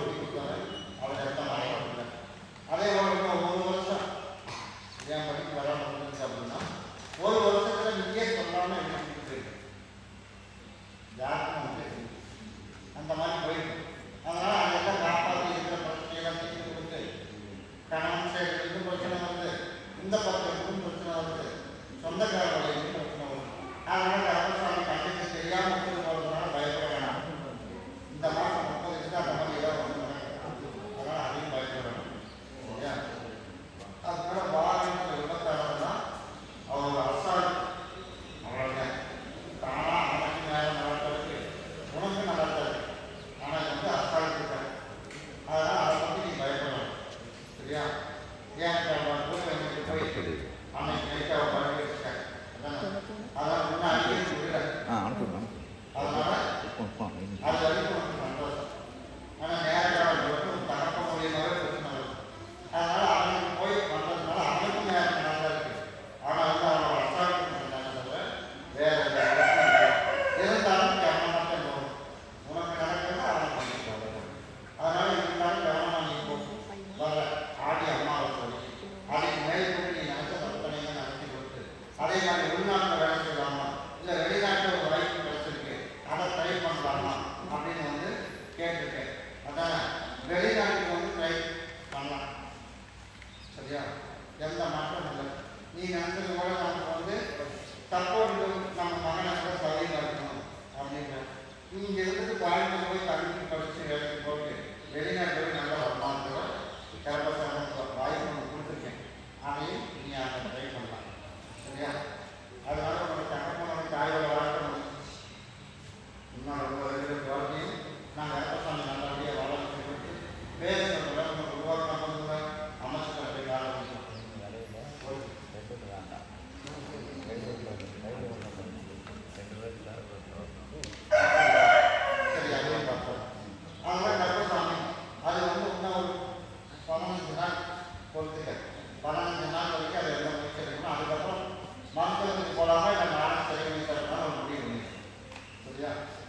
ஒதுக்கிட்டாரு அவன் எந்த அதே போல இன்னும் வருஷம் என் படிப்பு ஒரு வருஷத்துல நீயே சொல்லாமல் என்ன அந்த மாதிரி போயிருக்கு அதனால் அதெல்லாம் காப்பாற்றி இருக்கிற பிரச்சனையெல்லாம் தீர்த்து கொடுத்து கணவன் பிரச்சனை வருது. இந்த பக்கம் இருக்கும் பிரச்சனை வருது சொந்தக்காரர்களுக்கு பிரச்சனை அரசாங்கம் கண்டிப்பாக தெரியாமல் Yeah.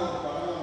ஒரு படம்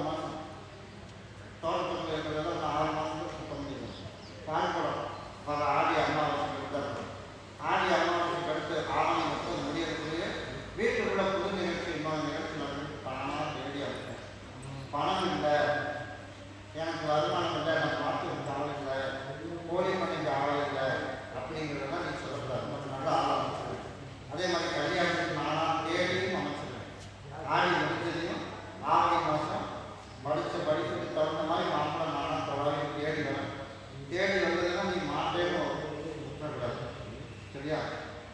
சரியா?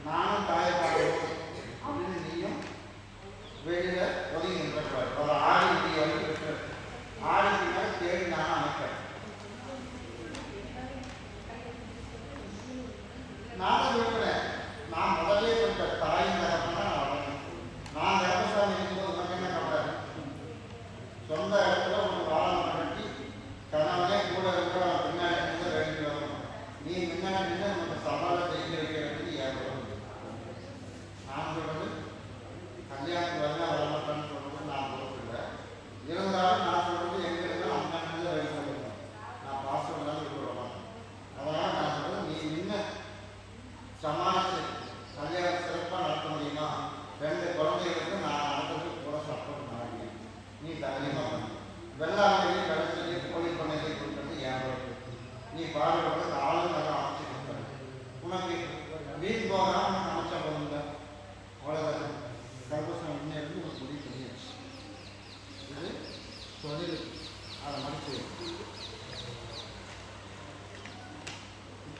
நானும் தாயை பார்க்கணும். அப்படின்னு நீயும் வெளியில் ஒதுங்கி நின்றக்கூடாது ஒரு ஆடி வரைக்கும் தேடி நானும்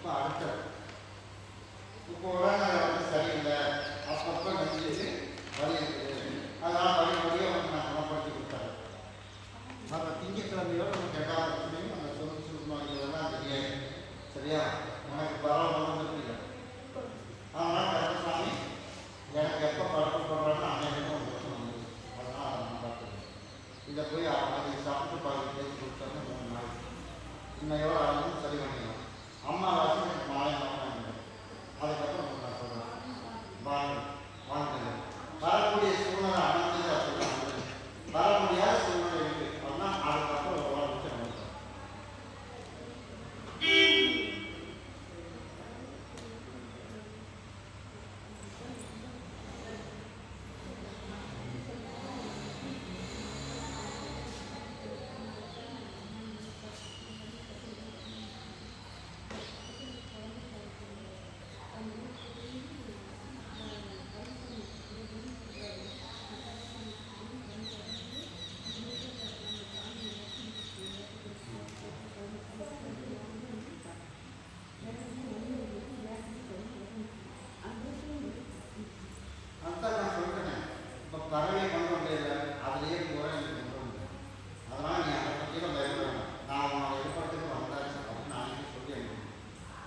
இப்போ இப்போ சரியில்லை. அப்பப்போ நெஞ்சு வலி இருக்குது. அதெல்லாம் வழி வழியாக வந்து நான் அந்த சொந்த சுற்றுமா இதெல்லாம்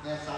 ね